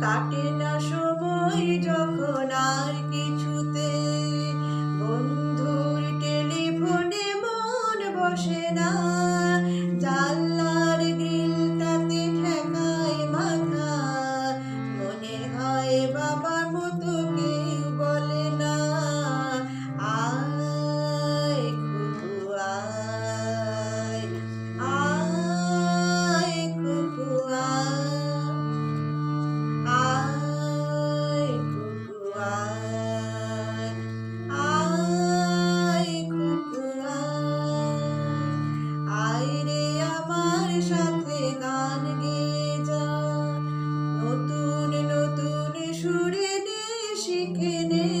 কাটে না সময় যখন আর কিছুতে। kini